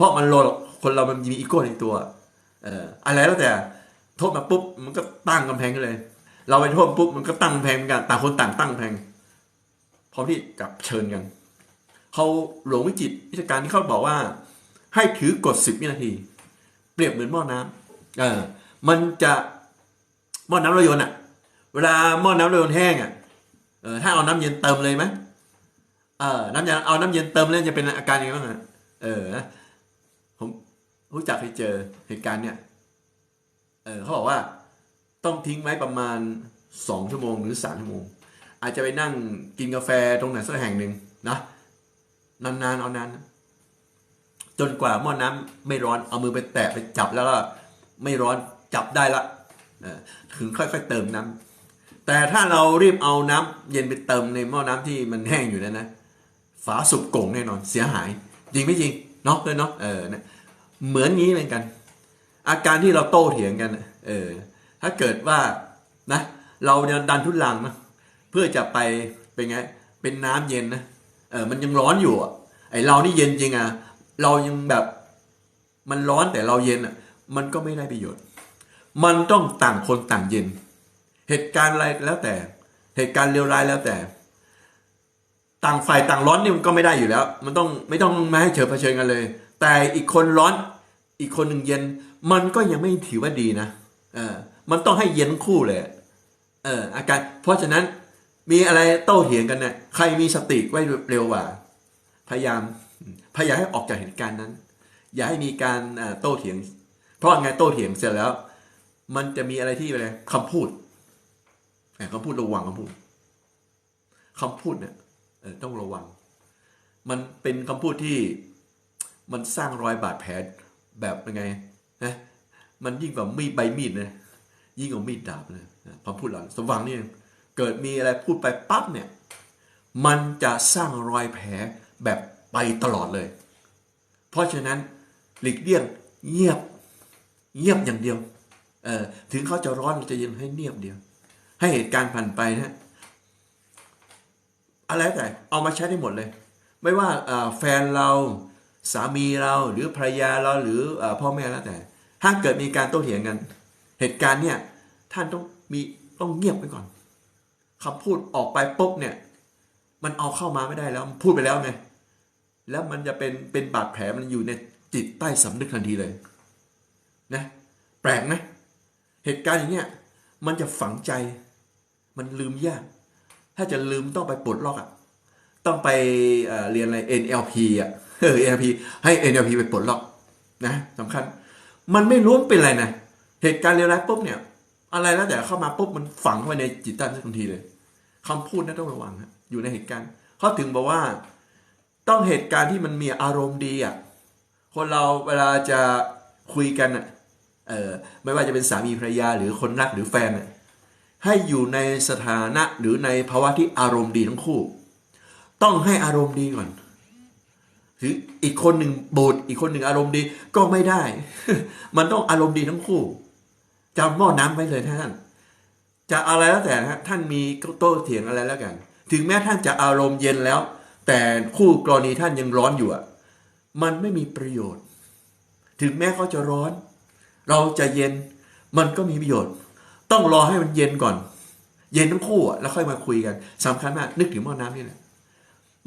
เพราะมันโลคนเรามันมีอีโก้ในตัว เอ่ออะไรแล้วแต่โทษมาปุ๊บมันก็ตั้งกำแพงขึ้นเลย เราไปโทษปุ๊บมันก็ตั้งกำแพงเหมือนกันต่างคนต่างตั้งกำแพงพร้อมที่กับเชิญกันเขาหลวงวิจิตวิชาการที่เขาบอกว่า ให้ถือกฎสิบวินาที เปรียบเหมือนหม้อน้ำเออ มันจะหม้อน้ำรถยนต์อะ เวลาหม้อน้ำรถยนต์แห้งอะเออถ้าเอาน้ำเย็นเติมเลยไหมเออน้ำเย็นเอาน้ำเย็นเติมแล้วจะเป็นอาการยังไงบ้างอะเออ รู้จักเคยเจอเหตุการณ์เนี่ย เออเขาบอกว่าต้องทิ้งไว้ประมาณสองชั่วโมงหรือสามชั่วโมง อาจจะไปนั่งกินกาแฟตรงไหนสักแห่งหนึ่งนะนานๆเอานานนะจนกว่าหม้อน้ำไม่ร้อนเอามือไปแตะไปจับแล้วก็ไม่ร้อนจับได้ละถึงค่อยๆเติมน้ำแต่ถ้าเรารีบเอาน้ำเย็นไปเติมในหม้อน้ำที่มันแห้งอยู่แล้วนะฝาสุกโก่งแน่นอนเสียหาย จริงไม่จริงเนาะเลยเนาะเออนะ เหมือนงี้เหมือนกัน อาการที่เราโต้เถียงกันเออถ้าเกิดว่านะเราดันทุนลังนะเพื่อจะไปเป็นไงเป็นน้ำเย็นนะเออมันยังร้อนอยู่อะไอเรานี่เย็นจริงอะเรายังแบบมันร้อนแต่เราเย็นอะมันก็ไม่ได้ประโยชน์ มันต้องต่างคนต่างเย็น เหตุการณ์อะไรแล้วแต่ เหตุการณ์เลวร้ายแล้วแต่ ต่างฝ่ายต่างร้อนนี่มันก็ไม่ได้อยู่แล้ว มันต้องไม่ต้องมาให้เฉยเผชิญกันเลย แต่อีกคนร้อนอีกคนหนึ่งเย็น มันก็ยังไม่ถือว่าดีนะเออมันต้องให้เย็นคู่เลยเอออาการเพราะฉะนั้นมีอะไรโต้เถียงกันเนี่ยใครมีสติไว้เร็วกว่า พยายามพยายามให้ออกจากเหตุการณ์นั้น อย่าให้มีการโต้เถียง เพราะไงโต้เถียงเสร็จแล้ว มันจะมีอะไรที่อะไรคำพูดคำพูดระวังคำพูดคำพูดเนี่ยต้องระวัง มันเป็นคำพูดที่ มันสร้างรอยบาดแผลแบบยังไงนะมันยิ่งกว่ามีดใบมีดนะยิ่งกว่ามีดดาบนะคำพูดหล่านี้สมหวังนี่เกิดมีอะไรพูดไปปั๊บเนี่ยมันจะสร้างรอยแผลแบบไปตลอดเลย เพราะฉะนั้นหลีกเลี่ยงเงียบเงียบอย่างเดียวเออถึงเขาจะร้อนจะเย็นให้เงียบเดียว ให้เหตุการณ์ผ่านไปนะอะไรแต่เอามาใช้ได้หมดเลย ไม่ว่าแฟนเรา สามีเราหรือภรรยาเราหรือพ่อแม่แล้วแต่ ถ้าเกิดมีการโต้เถียงกัน เหตุการณ์เนี่ยท่านต้องมีต้องเงียบไว้ก่อนคำพูดออกไปปุ๊บเนี่ย มันเอาเข้ามาไม่ได้แล้วมันพูดไปแล้วไงแล้วมันจะเป็นเป็นบาดแผลมันอยู่ในจิตใต้สำนึกทันทีเลยนะแปลกนะเหตุการณ์อย่างเนี้ยมันจะฝังใจ มันลืมยาก ถ้าจะลืมต้องไปปลดล็อกอะ ต้องไปเเรียนอะไร NLP อะ เออ NLP ให้ NLP ไปปลดล็อกนะสำคัญ มันไม่รู้เป็นอะไรนะ เหตุการณ์เลวร้ายปุ๊บเนี่ย อะไรแล้วแต่เข้ามาปุ๊บมันฝังเข้าไปในจิตใต้ทันทีเลยคำพูดนั้นต้องระวังฮะอยู่ในเหตุการณ์เขาถึงบอกว่า ต้องเหตุการณ์ที่มันมีอารมณ์ดีอะคนเราเวลาจะคุยกันอะเออไม่ว่าจะเป็นสามีภรรยาหรือคนรักหรือแฟนอะให้อยู่ในสถานะหรือในภาวะที่อารมณ์ดีทั้งคู่ ต้องให้อารมณ์ดีก่อน หรืออีกคนหนึ่งบูดอีกคนหนึ่งอารมณ์ดีก็ไม่ได้ มันต้องอารมณ์ดีทั้งคู่จำหม้อน้ำไว้เลยท่าน จะอะไรแล้วแต่นะฮะท่านมีโต้เถียงอะไรแล้วกัน ถึงแม้ท่านจะอารมณ์เย็นแล้ว แต่คู่กรณีท่านยังร้อนอยู่อะมันไม่มีประโยชน์ ถึงแม้เขาจะร้อน เราจะเย็น มันก็มีประโยชน์ ต้องรอให้มันเย็นก่อน เย็นทั้งคู่อะแล้วค่อยมาคุยกันสำคัญมากนึกถึงหม้อน้ำนี่แหละ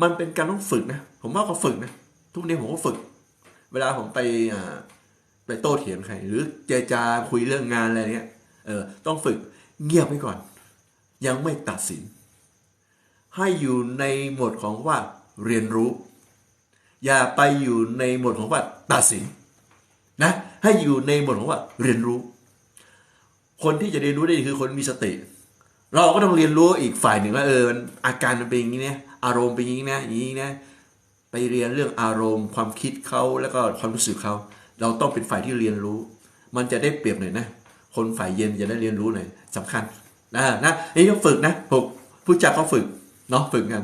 มันเป็นการต้องฝึกนะ ผมว่าก็ฝึกนะ ทุกนี้ผมก็ฝึก เวลาผมไปไปโต้เถียงใคร หรือเจรจาคุยเรื่องงานอะไรเนี้ยเออต้องฝึกเงียบไว้ก่อน ยังไม่ตัดสิน ให้อยู่ในหมดของว่าเรียนรู้ อย่าไปอยู่ในหมดของว่าตัดสินนะให้อยู่ในหมดของว่าเรียนรู้ คนที่จะเรียนรู้ได้คือคนมีสติ เราก็ต้องเรียนรู้อีกฝ่ายหนึ่งว่าเออมันอาการมันเป็นอย่างนี้นะอารมณ์เป็นอย่างนี้นะอย่างนี้นะ ไปเรียนเรื่องอารมณ์ ความคิดเขาแล้วก็ความรู้สึกเขาเราต้องเป็นฝ่ายที่เรียนรู้ มันจะได้เปรียบหน่อยนะ คนฝ่ายเย็นจะได้เรียนรู้หน่อยสำคัญนะนะนี่ต้องฝึกนะผมผู้จักเขาฝึกเนาะฝึกกัน